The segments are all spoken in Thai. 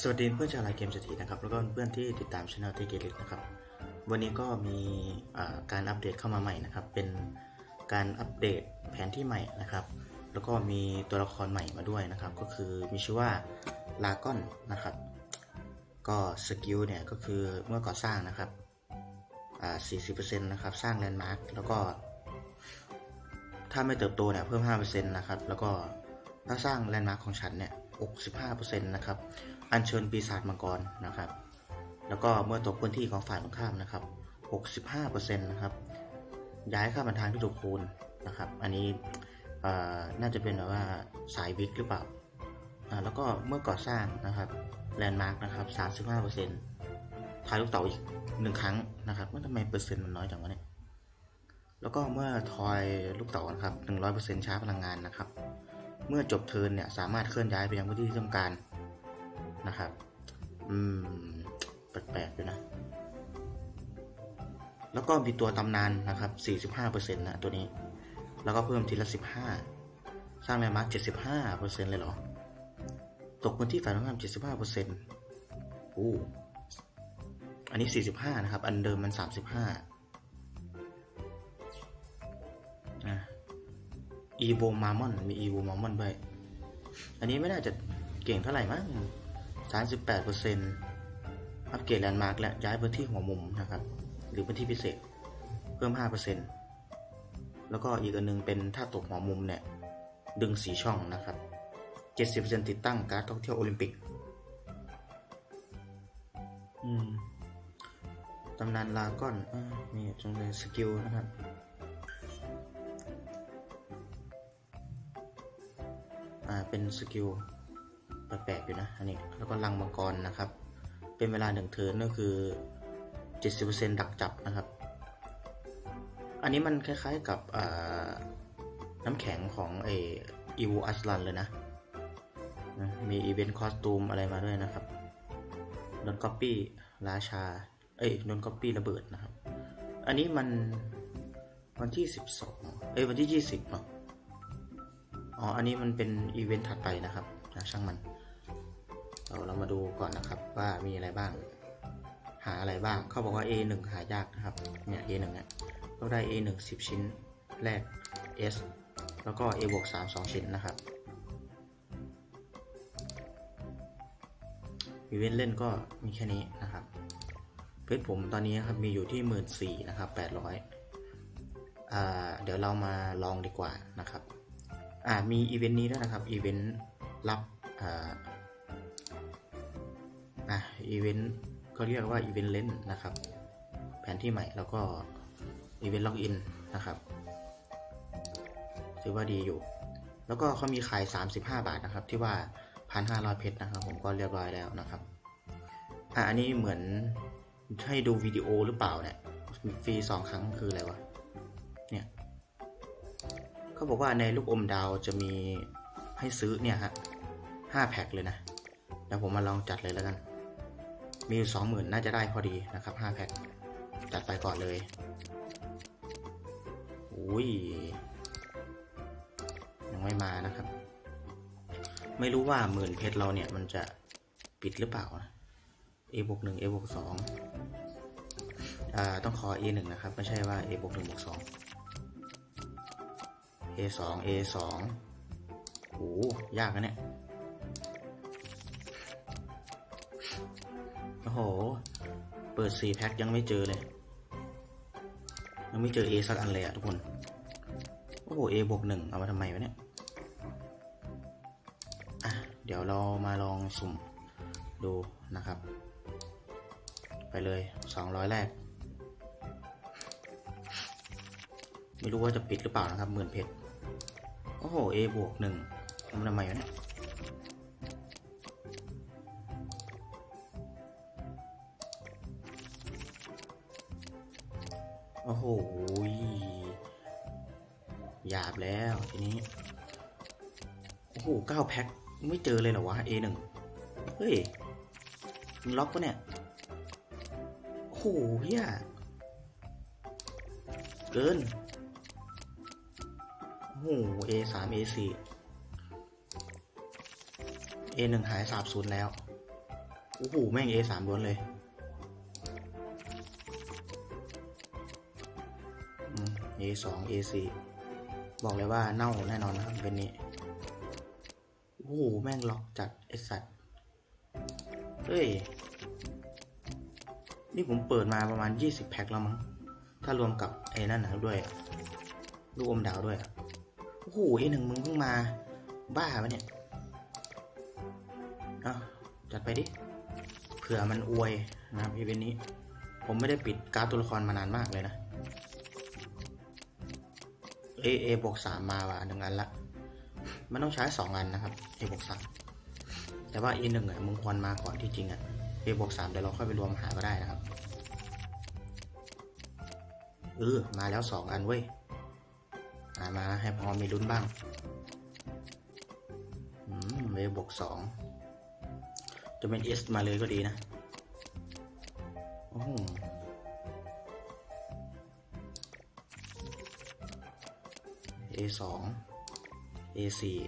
สวัสดีเพื่อนชาวไลน์เกมเศรษฐีนะครับแล้วก็เพื่อนที่ติดตามช anel ที่เกลิตนะครับ วันนี้ก็มีการอัปเดตเข้ามาใหม่นะครับ เป็นการอัปเดตแผนที่ใหม่นะครับ แล้วก็มีตัวละครใหม่มาด้วยนะครับ ก็คือมีชื่อว่าลากอนนะครับ ก็สกิลเนี่ยก็คือเมื่อก่อสร้างนะครับอ่า40%นะครับสร้างแลนด์มาร์คแล้วก็ถ้าไม่เติบโตเนี่ยเพิ่ม 5%นะครับ แล้วก็ถ้าสร้างแลนด์มาร์คของฉันเนี่ย 65%นะครับอัญเชิญปีศาจมังกรนะครับ แล้วก็เมื่อตกพื้นที่ของฝ่ายตรงข้ามนะครับ 65%นะครับย้ายข้ามบรรทางที่ถูกคูณนะครับ อันนี้น่าจะเป็นแบบว่าสายวิกหรือเปล่าอ่าแล้วก็เมื่อก่อสร้างนะครับแลนด์มาร์กนะครับ35%ทายลูกเต๋าอีกหนึ่งครั้งนะครับว่าทำไมเปอร์เซ็นต์มันน้อยจังวะเนี่ยแล้วก็เมื่อทอยลูกเต๋านะครับ100%ชาร์จพลังงานนะครับ เมื่อจบเทิร์นเนี่ยสามารถเคลื่อนย้ายไปยังพื้นที่ที่ต้องการนะครับ อืม แปลกๆด้วยนะ แล้วก็มีตัวตำนานนะครับ 45%นะตัวนี้ แล้วก็เพิ่มทีละ 15 สร้างแลนด์มาร์ค75%เลยเหรอ ตกพื้นที่ฝ่ายตรงข้าม75%อู้อันนี้ 45 นะครับ อันเดิมมัน 35 อีโวมามอนมีอีโวมามอนด้วย อันนี้ไม่น่าจะเก่งเท่าไหร่มั้ง38%อัปเกรดแลนด์มาร์กและย้ายพื้นที่หัวมุมนะครับ หรือพื้นที่พิเศษ เพิ่ม5%แล้วก็อีกอันนึงเป็นถ้าตกหัวมุมเนี่ย ดึงสีช่องนะครับ70%ติดตั้งการ์ดท่องเที่ยวโอลิมปิก อืมตำนานลาก้อนอนี่จงเลยสกิลนะครับ เป็นสกิลแปลกๆอยู่นะอันนี้แล้วก็ลังมังกรนะครับ เป็นเวลาหนึ่งเทิร์นก็คือ 70%ดักจับนะครับ อันนี้มันคล้ายๆกับน้ำแข็งของไออีวูอัสลันเลยนะนะมีอีเวนต์คอสตูมอะไรมาด้วยนะครับโดนก๊อปปี้ราชา เอ้ยโดนก๊อปปี้ระเบิดนะครับ อันนี้มันวันที่ 12 เอ้ยวันที่ 20เนาะ อ๋อ อันนี้มันเป็นอีเวนต์ถัดไปนะครับนะช่างมัน เราเรามาดูก่อนนะครับว่ามีอะไรบ้าง หาอะไรบ้าง เขาบอกว่า A1 หายากนะครับ เนี่ย A1 เนี่ยต้องได้ A1 10 ชิ้นแรก S แล้วก็ A บวก3 2 ชิ้นนะครับอีเวนต์เล่นก็มีแค่นี้นะครับเพชรผมตอนนี้ครับมีอยู่ที่1 4ื่นนะครับ800อ่าเดี๋ยวเรามาลองดีกว่านะครับ มีอีเวนต์นี้ด้วยนะครับ อีเวนต์รับอ่าอะอีเวนต์ก็เรียกว่าอีเวนต์เล่นนะครับ แผนที่ใหม่แล้วก็อีเวนต์ล็อกอินนะครับถือว่าดีอยู่ แล้วก็เขามีขาย 35 บาทนะครับ ที่ว่า 1,500 เพชรนะครับ ผมก็เรียบร้อยแล้วนะครับอะอันนี้เหมือนให้ดูวิดีโอหรือเปล่าเนี่ยฟรีสองครั้งคืออะไรวะ เขาบอกว่าในลูกอมดาวจะมีให้ซื้อเนี่ยฮะห้าแพ็คเลยนะเดี๋ยวผมมาลองจัดเลยแล้วกัน มีอยู่สองหมื่นน่าจะได้พอดีนะครับห้าแพ็คจัดไปก่อนเลยอุ้ยยังไม่มานะครับ ไม่รู้ว่าหมื่นเพชรเราเนี่ยมันจะปิดหรือเปล่านะ A บวกหนึ่ง A บวกสองต้องขอ A หนึ่งนะครับ ไม่ใช่ว่า A บวกหนึ่งบวกสอง A สอง A สองโหยากนะเนี่ย โอ้โห เปิดสี่แพ็คยังไม่เจอเลย ยังไม่เจอ A สักอันเลยอะทุกคน โอ้โห A บวกหนึ่งเอามาทำไมวะเนี่ย อะ เดี๋ยวเรามาลองสุ่มดูนะครับ ไปเลยสองร้อยแรก ไม่รู้ว่าจะปิดหรือเปล่านะครับหมื่นเพชร อ้โห A บวกหนึ่งทำทำไมวะเนี่ยโอ้โหหยาบแล้วทีนี้ โอ้โหเก้าแพ็คไม่เจอเลยเหรอวะ A หนึ่งเฮ้ยมันล็อกปะเนี่ย โอ้โหเฮียเกิน ห A สาม A สี่ A หนึ่งหายสาบสูญแล้วโอ้โหแม่ง A สามล้วนเลยเอสอง A สี่บอกเลยว่าเน่าแน่นอนนะครับเป็นนี้โอ้โหแม่งล็อกจัดไอสัตว์เฮ้ย นี่ผมเปิดมาประมาณ 20 แพ็คแล้วมั้ง ถ้ารวมกับไอ้นั่นนะด้วย ลูกอมดาวด้วยอะ หไอ้หนึ่งมึงเพิ่งมา บ้าปะเนี่ยเอาจัดไปดิ เผื่อมันอวยนะครับอีเวนต์นี้ ผมไม่ได้ปิดการ์ดตัวละครมานานมากเลยนะ เอเอบวกสามมาว่ะหนึ่งอันละ มันต้องใช้สองอันนะครับ A บวกสามแต่ว่า A หนึ่งอะมึงควรมาก่อนที่จริงอะ A บวกสามเดี๋ยวเราค่อยไปรวมหาก็ได้นะครับเออมาแล้วสองอันเว้ย มาให้พอมีลุ้นบ้างอืม A บวกสองจะเป็น S มาเลยก็ดีนะโอ้โห A สอง A สี่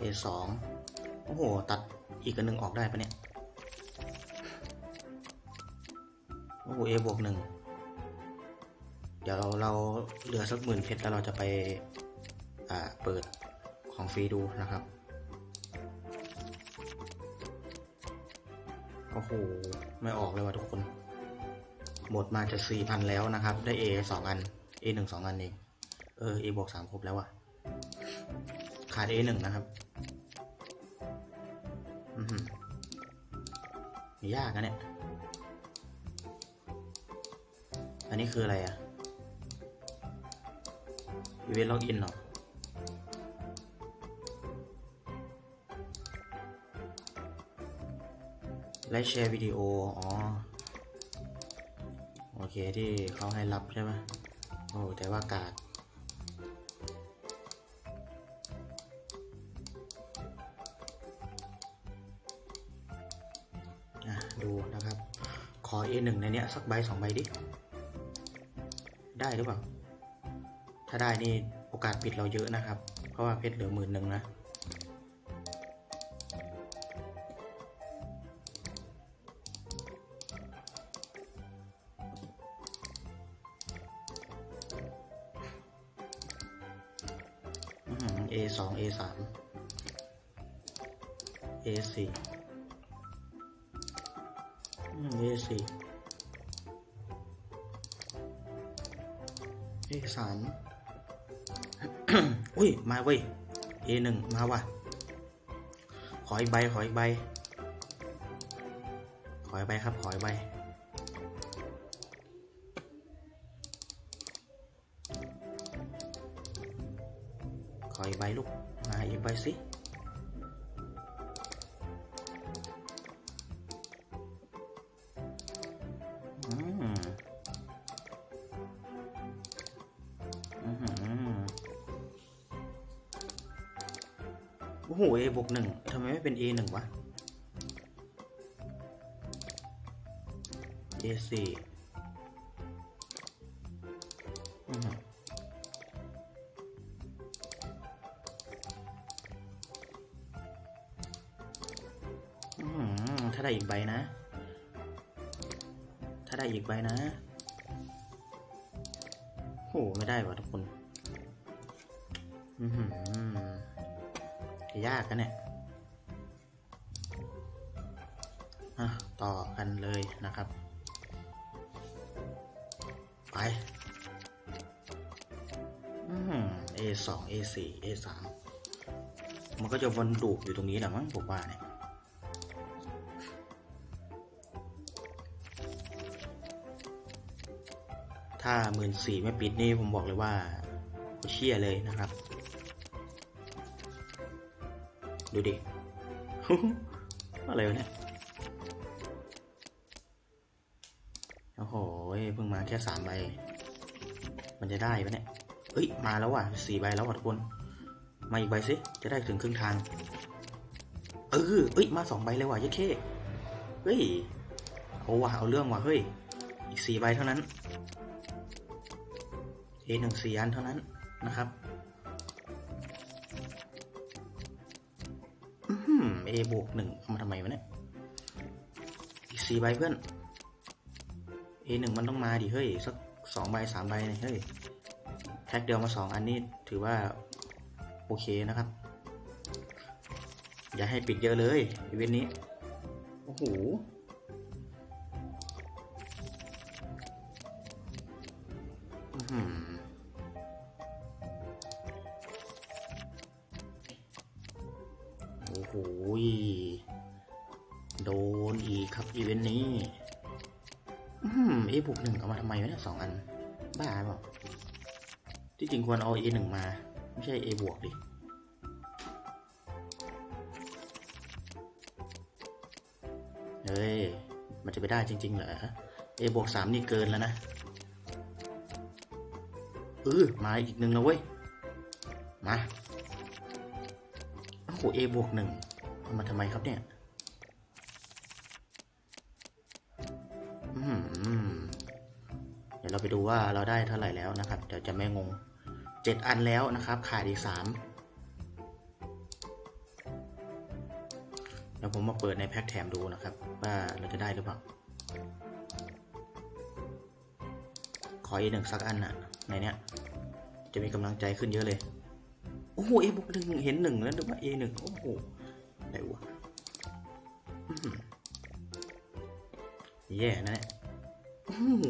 A สองโอ้โห ตัดอีกอันหนึ่งออกได้ปะเนี่ย โอ้โห A บวกหนึ่ง เดี๋ยวเราเราเหลือสักหมื่นเพชรแล้วเราจะไปอ่าเปิดของฟรีดูนะครับโอ้โหไม่ออกเลยว่ะทุกคน หมดมาจะสี่พันแล้วนะครับ ได้ A สองอัน A หนึ่งสองอันเองเออ A บวกสามครบแล้วอะขาด A หนึ่งนะครับอือยากนะเนี่ย อันนี้คืออะไรอะ อีเวนต์ล็อกอินเหรอไลฟ์แชร์วิดีโอ อ๋อ โอเคที่เขาให้รับใช่ไหมโอ้แต่ว่ากากอะดูนะครับ ขอ A หนึ่งในเนี้ย สักใบสองใบดิ ได้หรือเปล่า ถ้าได้นี่โอกาสปิดเราเยอะนะครับ เพราะว่าเพชรเหลือหมื่นหนึ่งนะ A สอง A สาม A สี่ A สี่ A สาม อุ้ย มาเว้ย A หนึ่งมาว่ะ ขออีกใบ ขออีกใบ ขออีกใบครับ ขออีกใบ ขออีกใบลูก มาอีกใบสิ โอ้โห A บวกหนึ่งทำไมไม่เป็น A หนึ่งวะ A สี่อือหืออื้อหือถ้าได้อีกใบนะ ถ้าได้อีกใบนะโห ไม่ได้ว่ะทุกคน อือหือ ยากกันเนี่ยต่อกันเลยนะครับ ไปอืม A สอง A สี่ A สามมันก็จะวนลูปอยู่ตรงนี้แหละมั้งผมว่าเนี่ย ถ้าหมื่นสี่ไม่ปิดนี่ผมบอกเลยว่าเชี่ยเลยนะครับ ดูดิ อะไรวะเนี่ย โอ้โห เพิ่งมาแค่สามใบ มันจะได้ปะเนี่ยเอ้ย มาแล้วว่ะสี่ใบแล้วว่ะทุกคน มาอีกใบสิ จะได้ถึงครึ่งทาง เออเอ้ย มาสองใบเลยว่ะยัดเข้เฮ้ย เอาว่ะ เอาเรื่องว่ะ เฮ้ย อีกสี่ใบเท่านั้น A หนึ่งสี่อันเท่านั้นนะครับ เอหื A บวกหนึ่งมาทำไมวะเนี่ยอีกสี่ใบเพื่อน A หนึ่งมันต้องมาดิเฮ้ยสักสองใบสามใบเนี่ยเฮ้ยแพ็กเดียวมาสองอันนี้ถือว่าโอเคนะครับ อย่าให้ปิดเยอะเลยอีเวนต์นี้ โอ้โห โอ้ย โดนอีกครับอีเวนต์นี้ อืมเอบวกหนึ่งเอามาทำไมวะเนี่ยสองอัน บ้าเปล่าที่จริงควรเอา A หนึ่งมา ไม่ใช่ A บวกดิเฮ้ย มันจะไปได้จริง ๆ เหรอ A บวกสามนี่เกินแล้วนะเออมาอีกหนึ่งแล้วเว้ย มา โอ้โห A บวกหนึ่งเอามาทำไมครับเนี่ยเดี๋ยวเราไปดูว่าเราได้เท่าไหร่แล้วนะครับ เดี๋ยวจะไม่งงเจ็ดอันแล้วนะครับ ขาดอีกสามเดี๋ยวผมมาเปิดในแพ็คแถมดูนะครับ ว่าเราจะได้หรือเปล่า ขออีกหนึ่งสักอันน่ะในเนี้ย จะมีกำลังใจขึ้นเยอะเลย โอ้โหเอบวกหนึ่งเห็นหนึ่งแล้วดูว่าเอหนึ่งโอ้โหอะไรวะอื้อหือแย่นะเนี่ยโอ้โห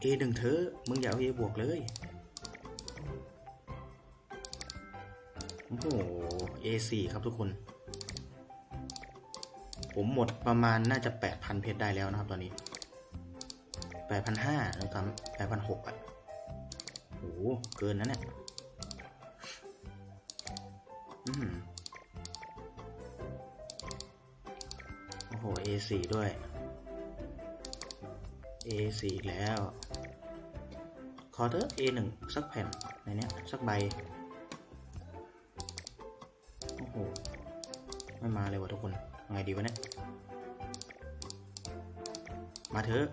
เอหนึ่งเธอ มึงอย่าเอาเอบวกเลย โอ้โหเอสี่ครับทุกคน ผมหมดประมาณน่าจะแปดพันเพชรได้แล้วนะครับตอนนี้แปดพันห้านะครับแปดพันหกอะโอ้โหเกินนะเนี่ย โอ้โห A4 ด้วย A4 อีกแล้ว ขอเถอะ A1 สักแผ่นในเนี้ย สักใบ โอ้โห ไม่มาเลยวะทุกคนไงดีวะเนี่ย มาเถอะ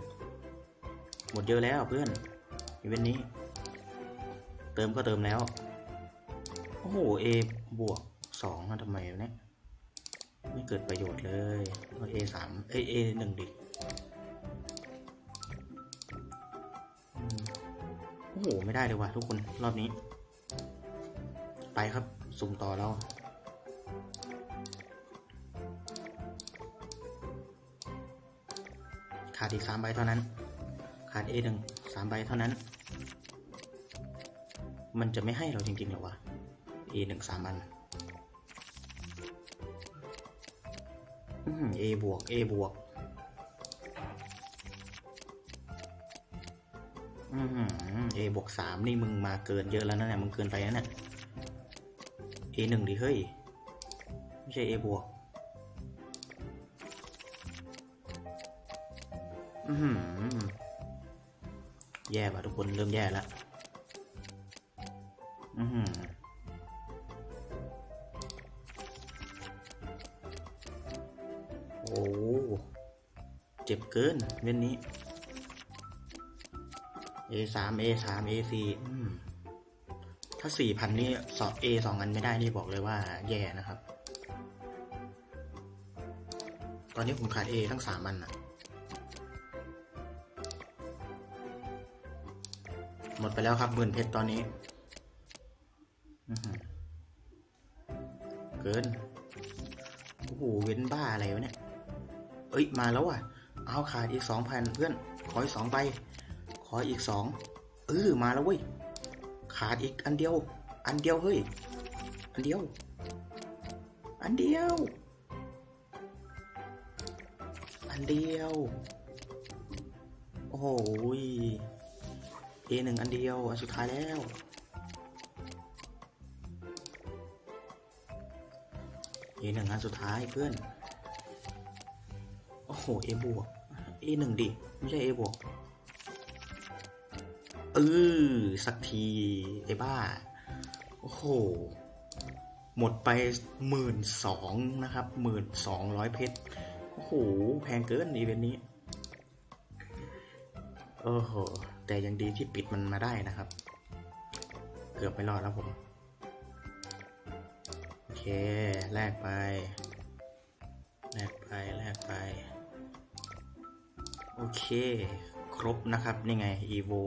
หมดเยอะแล้วเพื่อนอีเวนต์นี้ เติมก็เติมแล้ว โอ้โห A บวกสองทำไมวะเนี่ย ไม่เกิดประโยชน์เลยเอา A สามเอ A หนึ่งดิโอ้โห ไม่ได้เลยว่ะทุกคน รอบนี้ ไปครับ สุ่มต่อแล้วขาดอีกสามใบเท่านั้น ขาด A หนึ่งสามใบเท่านั้น มันจะไม่ให้เราจริงๆเหรอวะ A หนึ่งสามอันอืม A บวก A บวกอืม A บวกสามนี่มึงมาเกินเยอะแล้วนะเนี่ย มึงเกินไปนะเนี่ย A หนึ่งดิเฮ้ย ไม่ใช่ A บวกอืมแย่ว่ะทุกคนเริ่มแย่แล้ว อืม เจ็บเกินเว้นนี้ A สาม A สาม A สี่อืมถ้าสี่พันนี่สอบ A สองอันไม่ได้นี่บอกเลยว่าแย่นะครับ ตอนนี้ผมขาด A ทั้งสามอันอะหมดไปแล้วครับหมื่นเพชรตอนนี้เกิน โอ้โห เว้นบ้าอะไรวะเนี่ย เอ้ย มาแล้วอะ เอาขาดอีกสองพันเพื่อน ขออีกสองใบ ขออีกสองเออมาแล้วเว้ย ขาดอีกอันเดียว อันเดียวเฮ้ย อันเดียว อันเดียว อันเดียว โอ้โหเอหนึ่งอันเดียว อันสุดท้ายแล้วเอหนึ่งอันสุดท้ายเพื่อน อ้โหเอบวกเอหนึ่งดิ ไม่ใช่เอบวกเออสักทีไอ้บ้า โอ้โห หมดไปหมื่นสองนะครับหมื่นสองร้อยเพชร โอ้โห แพงเกินอีเวนต์นี้ โอ้โห แต่ยังดีที่ปิดมันมาได้นะครับ เกือบไม่รอดแล้วผม โอเค แลกไป แลกไป แลกไป โอเค ครบนะครับ นี่ไง evo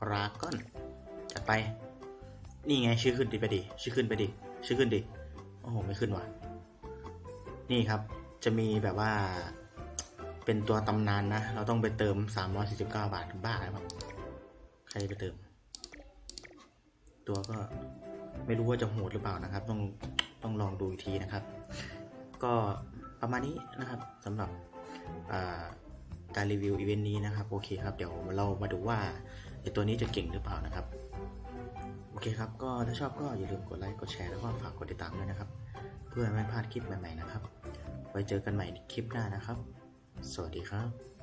dragon จัดไป นี่ไง ชื่อขึ้นดิไปดิ ชื่อขึ้นไปดิ ชื่อขึ้นดิ โอ้โห ไม่ขึ้นว่ะ นี่ครับ จะมีแบบว่า เป็นตัวตำนานนะ เราต้องไปเติม 349 บาท บ้าครับใครไปเติม ตัวก็ไม่รู้ว่าจะโหดหรือเปล่านะครับ ต้องต้องลองดูอีกทีนะครับ ก็ประมาณนี้นะครับสำหรับอ่า การรีวิวอีเวนต์นี้นะครับโอเคครับเดี๋ยวเรามาดูว่าไอตัวนี้จะเก่งหรือเปล่านะครับโอเคครับก็ถ้าชอบก็อย่าลืมกดไลค์กดแชร์แล้วก็ฝากกดติดตามด้วยนะครับ เพื่อไม่พลาดคลิปใหม่ๆนะครับ ไว้เจอกันใหม่คลิปหน้านะครับ สวัสดีครับ